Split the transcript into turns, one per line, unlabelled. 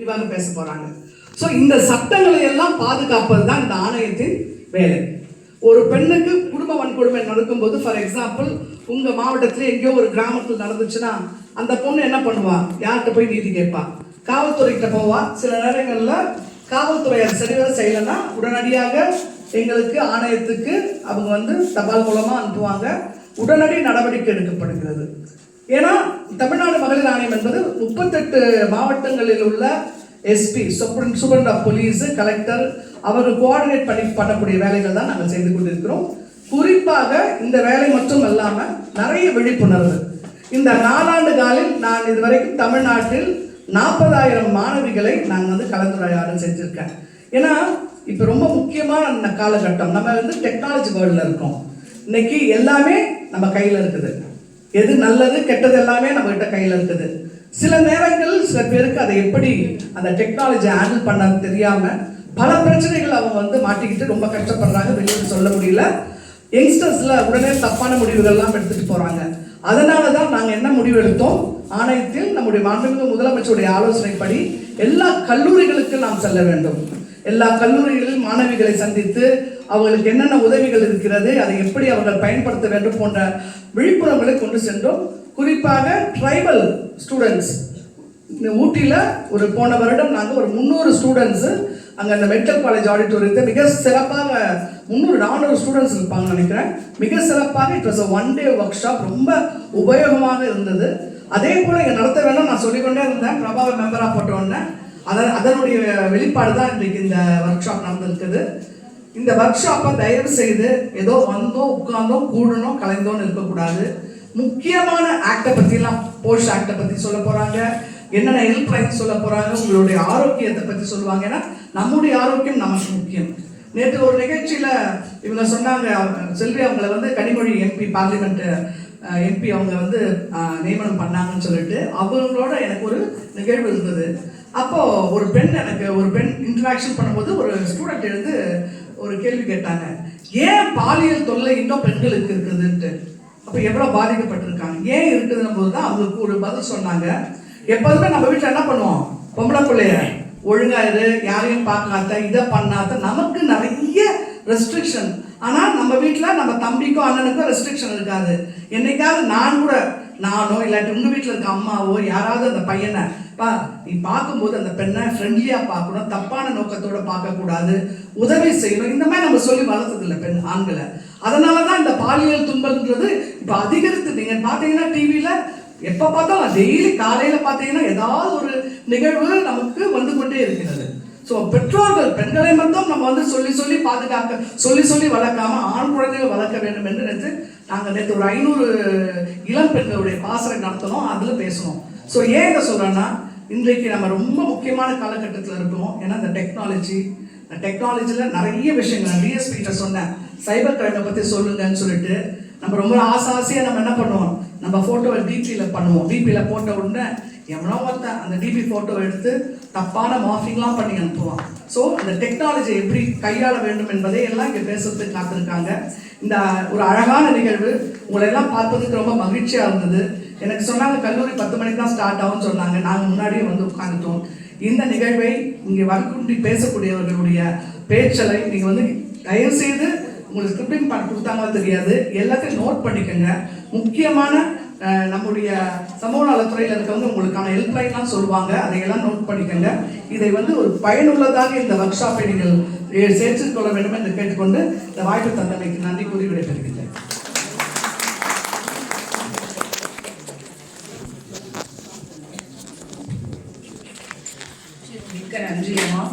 விரிவாக பேச போறாங்க. ஸோ இந்த சட்டங்களை எல்லாம் பாதுகாப்பது தான் இந்த ஆணையத்தின் வேலை. ஒரு பெண்ணுக்கு குடும்ப வன்கொடுமை நடக்கும்போது ஃபார் எக்ஸாம்பிள் உங்க மாவட்டத்தில் எங்கேயோ ஒரு கிராமத்தில் நடந்துச்சுன்னா அந்த பொண்ணு என்ன பண்ணுவா? யார்கிட்ட போய் நீதி கேட்பா? காவல்துறைகிட்ட போவா? சில நேரங்களில் காவல்துறை அது சரிவர செய்யலைன்னா உடனடியாக எங்களுக்கு ஆணையத்துக்கு அவங்க வந்து தபால் மூலமாக அனுப்புவாங்க. உடனடி நடவடிக்கை எடுக்கப்படுகிறது. ஏன்னா தமிழ்நாடு மகளிர் ஆணையம் என்பது முப்பத்தெட்டு மாவட்டங்களில் உள்ள SP superintendent of police collector அவர்கள் கோஆர்டினேட் பண்ணி பண்ணக்கூடிய வேலைகள் தான் நாங்கள் செய்து கொண்டிருக்கிறோம். குறிப்பாக இந்த வேலை மட்டும் இல்லாமல் நிறைய விழிப்புணர்வு. இந்த நாலாண்டு காலில் நான் இதுவரைக்கும் தமிழ்நாட்டில் நாற்பதாயிரம் மாணவிகளை நாங்கள் வந்து கலந்துரையாடல் செஞ்சுருக்கேன். ஏன்னா இப்போ ரொம்ப முக்கியமான காலகட்டம். நம்ம வந்து டெக்னாலஜி வேர்ல்டில் இருக்கோம். இன்னைக்கு எல்லாமே நம்ம கையில் இருக்குது. எது நல்லது கெட்டது எல்லாமே நம்ம கிட்ட கையில் இருக்குது. சில நேரங்கள் சில பேருக்கு அதை எப்படி அந்த டெக்னாலஜியை ஹேண்டில் பண்ண தெரியாம பல பிரச்சனைகள் அவங்க வந்து மாட்டிக்கிட்டு ரொம்ப கஷ்டப்படுறாங்க வெளியே சொல்ல முடியல. யங்ஸ்டர்ஸ்ல உடனே தப்பான முடிவுகள்லாம் எடுத்துட்டு போறாங்க. அதனால தான் நாங்கள் என்ன முடிவு எடுத்தோம்? ஆணையத்தில் நம்முடைய மாண்புமிகு முதலமைச்சருடைய ஆலோசனைப்படி எல்லா கல்லூரிகளுக்கு நாம் செல்ல வேண்டும். எல்லா கல்லூரிகளில் மாணவிகளை சந்தித்து அவர்களுக்கு என்னென்ன உதவிகள் இருக்கிறது அதை எப்படி அவர்கள் பயன்படுத்த வேண்டும் போன்ற விழிப்புணர்வுகளை கொண்டு சென்றோம். குறிப்பாக ட்ரைபல் ஸ்டூடெண்ட்ஸ் இந்த ஊட்டியில் ஒரு போன வருடம் நாங்கள் ஒரு முந்நூறு ஸ்டூடெண்ட்ஸு அங்கே அந்த மெடிக்கல் காலேஜ் ஆடிட்டோரியத்தை மிக சிறப்பாக முந்நூறு நானூறு ஸ்டூடெண்ட்ஸ் இருப்பாங்கன்னு நினைக்கிறேன். மிக சிறப்பாக it was one day workshop ரொம்ப உபயோகமாக இருந்தது. அதே போல் இங்கே நடத்த வேணும் நான் சொல்லிக்கொண்டே இருந்தேன். பிரபாவ மெம்பராக போட்டோன்னே உடனே. அதன் அதனுடைய வெளிப்பாடு தான் இன்றைக்கு இந்த ஒர்க் ஷாப் நடந்திருக்குது. இந்த ஒர்க் ஷாப்பை தயவு செய்து ஏதோ வந்தோம் உட்கார்ந்தோம் கூடணும் கலைந்தோன்னு இருக்கக்கூடாது. முக்கியமான ஆக்டை பற்றிலாம் போஸ்ட் ஆக்டை பற்றி சொல்ல போகிறாங்க என்னென்ன ஹெல்ப் லைன் சொல்ல போகிறாங்க உங்களுடைய ஆரோக்கியத்தை பற்றி சொல்லுவாங்க. ஏன்னா நம்முடைய ஆரோக்கியம் நமக்கு முக்கியம். நேற்று ஒரு நிகழ்ச்சியில் இவங்க சொன்னாங்க செல்வி அவங்கள வந்து கனிமொழி எம்பி பார்லிமெண்ட் எம்பி அவங்க வந்து நியமனம் பண்ணாங்கன்னு சொல்லிட்டு அவங்களோட எனக்கு ஒரு நிகழ்வு இருந்தது. அப்போது ஒரு பெண் எனக்கு ஒரு பெண் இன்ட்ராக்ஷன் பண்ணும்போது ஒரு ஸ்டூடெண்ட் எழுந்து ஒரு கேள்வி கேட்டாங்க. ஏன் பாலியல் தொல்லை இன்னும் பெண்களுக்கு இருக்குதுன்ட்டு? அப்போ எவ்வளோ பாதிக்கப்பட்டிருக்காங்க? ஏன் இருக்குதுன்னு போது தான் அவங்களுக்கு ஒரு பதில் சொன்னாங்க. எப்போதுமே நம்ம வீட்டில் என்ன பண்ணுவோம்? பொம்பளை பிள்ளைய ஒழுங்கா இரு யாரையும் பார்க்காத இதை பண்ணாத. நமக்கு நிறைய ரெஸ்ட்ரிக்ஷன் ஆனால் நம்ம வீட்டில் நம்ம தம்பிக்கும் அண்ணனுக்கும் ரெஸ்ட்ரிக்ஷன் இருக்காது. என்னைக்காவது நான் கூட நானோ இல்லாட்டி உங்கள் வீட்டில் இருக்க அம்மாவோ யாராவது அந்த பையனை பா நீ பார்க்கும்போது அந்த பெண்ணை ஃப்ரெண்ட்லியாக பார்க்கணும் தப்பான நோக்கத்தோட பார்க்கக்கூடாது உதவி செய்யணும். இந்த மாதிரி நம்ம சொல்லி வளர்த்ததில்ல பெண் ஆண்களை. அதனால தான் இந்த பாலியல் துன்பம்ன்றது இப்போ அதிகரித்து நீங்கள் பார்த்தீங்கன்னா டிவியில் எப்போ பார்த்தாலும் டெய்லி காலையில் பார்த்தீங்கன்னா ஏதாவது ஒரு நிகழ்வு நமக்கு வந்து கொண்டே இருக்கிறது. ஸோ பெற்றோர்கள் பெண்களை மட்டும் நம்ம வந்து சொல்லி சொல்லி பாதுகாக்க சொல்லி சொல்லி வளர்க்காம ஆண் குழந்தைகள் வளர்க்க வேண்டும் என்று நினைத்து நாங்கள் நேற்று ஒரு ஐநூறு இளம் பெண்களுடைய பாசறை நடத்தணும் அதில் பேசணும். ஸோ ஏன் இதை சொல்கிறேன்னா இன்றைக்கு நம்ம ரொம்ப முக்கியமான காலகட்டத்தில் இருக்கோம். ஏன்னா இந்த டெக்னாலஜி இந்த டெக்னாலஜியில் நிறைய விஷயங்கள். நான் டிஎஸ்பிகிட்ட சொன்னேன். சைபர் கிரைமை பற்றி சொல்லுங்கன்னு சொல்லிட்டு நம்ம ரொம்ப ஆசை ஆசையாக நம்ம என்ன பண்ணுவோம்? நம்ம ஃபோட்டோவை டிபியில் பண்ணுவோம். டிபியில் போட்ட உடனே எவனோ ஒருத்தன் அந்த டிபி ஃபோட்டோ எடுத்து தப்பான மாஃபிங்லாம் பண்ணி அனுப்புவான். ஸோ அந்த டெக்னாலஜியை எப்படி கையாள வேண்டும் என்பதை எல்லாம் இங்கே பேசுறதுக்கு காத்திருக்காங்க. இந்த ஒரு அழகான நிகழ்வு. உங்களை எல்லாம் பார்ப்பதுக்கு ரொம்ப மகிழ்ச்சியாக இருந்தது. எனக்கு சொன்னாங்க கல்லூரி பத்து மணிக்கு தான் ஸ்டார்ட் ஆகும்னு சொன்னாங்க. நாங்கள் முன்னாடியே வந்து உட்காந்துட்டோம் இந்த நிகழ்வை இங்கே வரக்குண்டி பேசக்கூடியவர்களுடைய பேச்சலை நீங்கள் வந்து தயவு செய்து உங்களுக்கு ஸ்கிரிப்டிங் பண்ண கொடுத்தாங்களோ தெரியாது. எல்லாத்தையும் நோட் பண்ணிக்கோங்க. முக்கியமான நம்முடைய சமூக நலத்துறையில் இருக்கவங்க உங்களுக்கான ஹெல்ப்லைன்லாம் சொல்லுவாங்க. அதையெல்லாம் நோட் பண்ணிக்கோங்க. இதை வந்து ஒரு பயனுள்ளதாக இந்த ஒர்க் ஷாப்பை நீங்கள் சேர்த்து கொள்ள வேண்டும் என்று கேட்டுக்கொண்டு இந்த வாய்ப்பு தந்தமைக்கு நன்றி கூறி விடைபெறுகின்றேன்.
மிக்க நன்றி அம்மா.